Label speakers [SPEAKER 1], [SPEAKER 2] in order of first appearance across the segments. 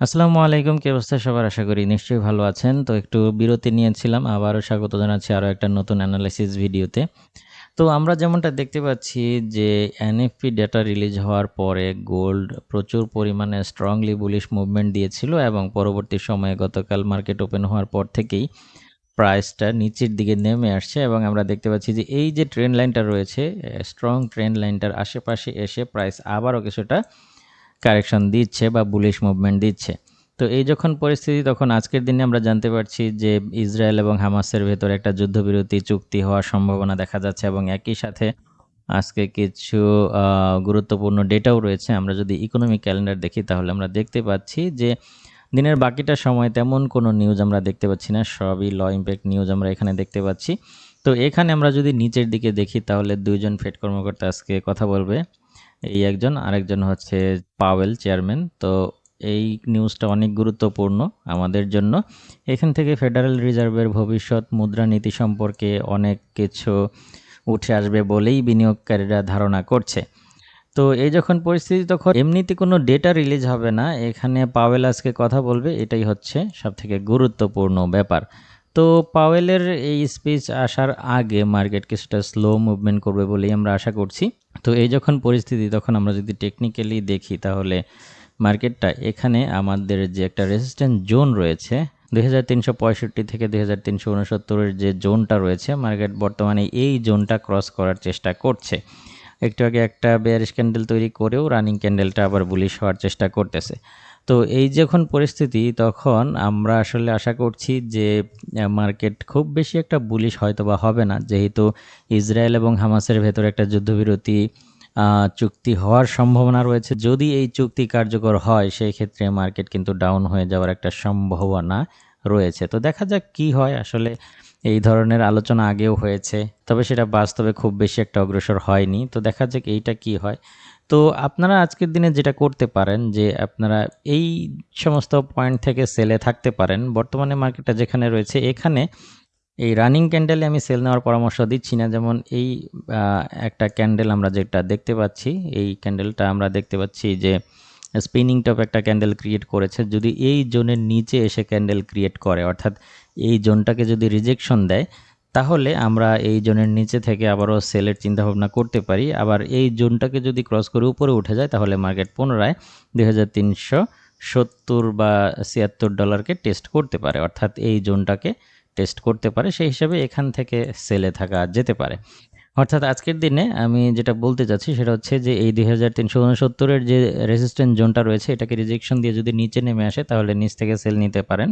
[SPEAKER 1] আসসালামু আলাইকুম, কি অবস্থা সবার? আশা করি নিশ্চয়ই ভালো আছেন। তো একটু বিরতি নিয়েছিলাম, আবারও স্বাগত জানাচ্ছি আরও একটা নতুন অ্যানালাইসিস ভিডিওতে। তো আমরা যেমনটা দেখতে পাচ্ছি যে এনএফপি ডেটা রিলিজ হওয়ার পরে গোল্ড প্রচুর পরিমাণে স্ট্রংলি বুলিশ মুভমেন্ট দিয়েছিল এবং পরবর্তী সময়ে গতকাল মার্কেট ওপেন হওয়ার পর থেকেই প্রাইসটা নিচের দিকে নেমে আসছে এবং আমরা দেখতে পাচ্ছি যে এই যে ট্রেন লাইনটা রয়েছে স্ট্রং ট্রেন লাইনটার আশেপাশে এসে প্রাইস আবারও কিছুটা কারেকশন দিচ্ছে বা বুলিশ মুভমেন্ট দিচ্ছে। তো এই যখন পরিস্থিতি, তখন আজকের দিনে আমরা জানতে পারছি যে ইসরায়েল এবং হামাসের ভেতরে একটা যুদ্ধবিরতি চুক্তি হওয়ার সম্ভাবনা দেখা যাচ্ছে এবং একই সাথে আজকে কিছু গুরুত্বপূর্ণ ডেটাও রয়েছে। আমরা যদি ইকোনমিক ক্যালেন্ডার দেখি, তাহলে আমরা দেখতে পাচ্ছি যে দিনের বাকিটা সময় তেমন কোনো নিউজ আমরা দেখতে পাচ্ছি না। সবই ল ইম্প্যাক্ট নিউজ আমরা এখানে দেখতে পাচ্ছি। তো এখানে আমরা যদি নিচের দিকে দেখি, তাহলে দুইজন ফেড কর্মকর্তা আজকে কথা বলবে। এই একজন, আরেকজন হচ্ছে পাওয়েল, চেয়ারম্যান। তো এই নিউজটা অনেক গুরুত্বপূর্ণ আমাদের জন্য। এখান থেকে ফেডারেল রিজার্ভের ভবিষ্যৎ মুদ্রানীতি সম্পর্কে অনেক কিছু উঠে আসবে বলেই বিনিয়োগকারীরা ধারণা করছে। তো এই যখন পরিস্থিতি তখন এমনিতে কোনো ডেটা রিলিজ হবে না। এখানে পাওয়েল আজকে কথা বলবে, এটাই হচ্ছে সবথেকে গুরুত্বপূর্ণ ব্যাপার। তো পাওয়েলের এই স্পিচ আসার আগে মার্কেট কিছুটা স্লো মুভমেন্ট করবে বলেই আমরা আশা করছি। তো এই যখন পরিস্থিতি, তখন আমরা যদি টেকনিক্যালি দেখি, তাহলে মার্কেটটা এখানে আমাদের যে একটা রেসিস্ট্যান্ট জোন রয়েছে দু হাজার তিনশো পঁয়ষট্টি থেকে দুই হাজার যে জোনটা রয়েছে, মার্কেট বর্তমানে এই জোনটা ক্রস করার চেষ্টা করছে। একটু আগে একটা বেয়ারিশ ক্যান্ডেল তৈরি করেও রানিং ক্যান্ডেলটা আবার বুলিশ হওয়ার চেষ্টা করতেছে। তো এই যখন পরিস্থিতি, তখন আমরা আসলে আশা করছি যে মার্কেট খুব বেশি একটা বুলিশ হয়তো বা হবে না। যেহেতু ইসরায়েল এবং হামাসের ভেতরে একটা যুদ্ধবিরতি চুক্তি হওয়ার সম্ভাবনা রয়েছে। যদি এই চুক্তি কার্যকর হয়, সেই ক্ষেত্রে মার্কেট কিন্তু ডাউন হয়ে যাওয়ার একটা সম্ভাবনা রয়েছে। তো দেখা যাক কি হয়। আসলে এই ধরনের আলোচনা আগেও হয়েছে, তবে সেটা বাস্তবে খুব বেশি একটা অগ্রসর হয়নি। তো দেখা যাক এইটা কি হয়। তো আপনারা আজকের দিনে যেটা করতে পারেন, যে আপনারা এই সমস্ত পয়েন্ট থেকে সেলে থাকতে পারেন। বর্তমানে মার্কেটটা যেখানে রয়েছে, এখানে এই রানিং ক্যান্ডেলে আমি সেল নেওয়ার পরামর্শ দিচ্ছি না। যেমন এই একটা ক্যান্ডেল আমরা যেটা দেখতে পাচ্ছি, এই ক্যান্ডেলটা আমরা দেখতে পাচ্ছি যে স্পিনিং টপ একটা ক্যান্ডেল ক্রিয়েট করেছে, যদি এই জোনের নিচে এসে ক্যান্ডেল ক্রিয়েট করে, অর্থাৎ এই জোনটাকে যদি রিজেকশন দেয়, তাহলে আমরা এই জোনের নিচে থেকে আবারও সেলের চিন্তাভাবনা করতে পারি। আবার এই জোনটাকে যদি ক্রস করে উপরে উঠে যায়, তাহলে মার্কেট পুনরায় দুই সত্তর বা ছিয়াত্তর ডলারকে টেস্ট করতে পারে, অর্থাৎ এই জোনটাকে টেস্ট করতে পারে। সেই হিসাবে এখান থেকে সেলে থাকা যেতে পারে। অর্থাৎ আজকের দিনে আমি যেটা বলতে চাচ্ছি সেটা হচ্ছে যে এই দুই হাজার তিনশো উনসত্তরের যে রেজিস্ট্যান্ট জোনটা রয়েছে, এটাকে রিজেকশন দিয়ে যদি নিচে নেমে আসে, তাহলে নিচ থেকে সেল নিতে পারেন।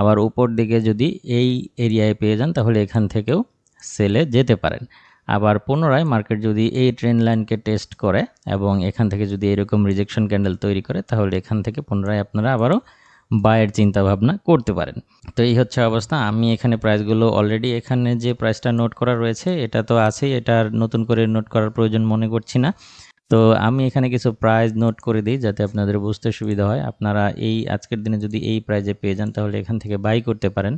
[SPEAKER 1] আবার উপর দিকে যদি এই এরিয়ায় পেয়ে যান, তাহলে এখান থেকেও সেলে যেতে পারেন। আবার পুনরায় মার্কেট যদি এই ট্রেন লাইনকে টেস্ট করে এবং এখান থেকে যদি এরকম রিজেকশন ক্যান্ডেল তৈরি করে, তাহলে এখান থেকে পুনরায় আপনারা আবারও বায়ের চিন্তা ভাবনা করতে পারেন। তো এই হচ্ছে অবস্থা। আমি এখানে প্রাইসগুলো অলরেডি এখানে যে প্রাইসটা নোট করা রয়েছে, এটা তো আছেই এটার নতুন করে নোট করার প্রয়োজন মনে করছি না। তো আমি এখানে কিছু প্রাইজ নোট করে দিই যাতে আপনাদের বুঝতে সুবিধা হয়। আপনারা এই আজকের দিনে যদি এই প্রাইজে পেয়ে যান, তাহলে এখান থেকে বাই করতে পারেন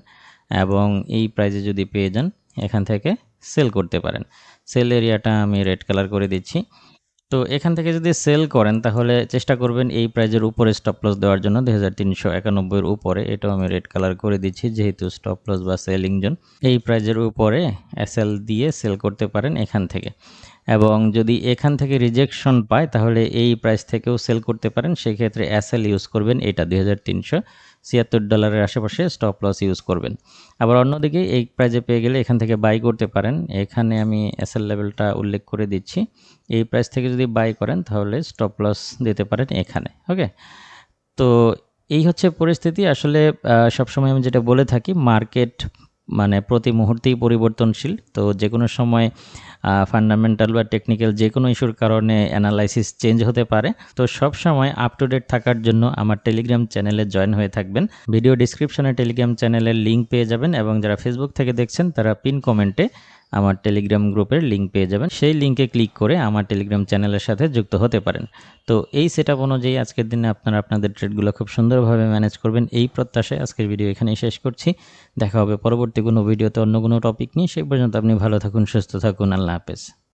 [SPEAKER 1] এবং এই প্রাইজে যদি পেয়ে যান, এখান থেকে সেল করতে পারেন। সেল এরিয়াটা আমি রেড কালার করে দিচ্ছি। তো এখান থেকে যদি সেল করেন, তাহলে চেষ্টা করবেন এই প্রাইজের উপরে স্টপ লস দেওয়ার জন্য। দুই হাজার তিনশো একানব্বইয়ের উপরে, এটাও আমি রেড কালার করে দিচ্ছি, যেহেতু স্টপ লস বা সেলিং জোন এই প্রাইজের উপরে এসএল দিয়ে সেল করতে পারেন এখান থেকে। এবং যদি এখান থেকে রিজেকশন পায়, তাহলে এই প্রাইস থেকেও সেল করতে পারেন। সেক্ষেত্রে এসএল ইউজ করবেন, এটা দুই হাজার তিনশো। ছিয়াত্তর ডলারের আশেপাশে স্টপ লস ইউজ করবেন। আবার অন্যদিকে এই প্রাইজে পেয়ে গেলে এখান থেকে বাই করতে পারেন। এখানে আমি এসএল লেভেলটা উল্লেখ করে দিচ্ছি। এই প্রাইস থেকে যদি বাই করেন তাহলে স্টপ লস দিতে পারেন এখানে ওকে তো এই হচ্ছে পরিস্থিতি। আসলে সবসময় আমি যেটা বলে থাকি মার্কেট মানে প্রতি মুহূর্তেই পরিবর্তনশীল। তো যে কোনো সময় ফান্ডামেন্টাল বা টেকনিক্যাল যে কোনো ইস্যুর কারণে অ্যানালাইসিস চেঞ্জ হতে পারে। তো সব সময় আপ টু ডেট থাকার জন্য আমার টেলিগ্রাম চ্যানেলে জয়েন হয়ে থাকবেন। ভিডিও ডিসক্রিপশনে টেলিগ্রাম চ্যানেলের লিঙ্ক পেয়ে যাবেন এবং যারা ফেসবুক থেকে দেখছেন, তারা পিন কমেন্টে আমার টেলিগ্রাম গ্রুপের লিঙ্ক পেয়ে যাবেন। সেই লিঙ্কে ক্লিক করে আমার টেলিগ্রাম চ্যানেলের সাথে যুক্ত হতে পারেন। তো এই সেট অনুযায়ী আজকের দিনে আপনারা আপনাদের ট্রেডগুলো খুব সুন্দরভাবে ম্যানেজ করবেন। এই প্রত্যাশায় আজকের ভিডিও এখানেই শেষ করছি। দেখা হবে পরবর্তী কোনো ভিডিওতে অন্য কোনো টপিক নিয়ে। সেই পর্যন্ত আপনি ভালো থাকুন, সুস্থ থাকুন। আল্লাহ হাফেজ।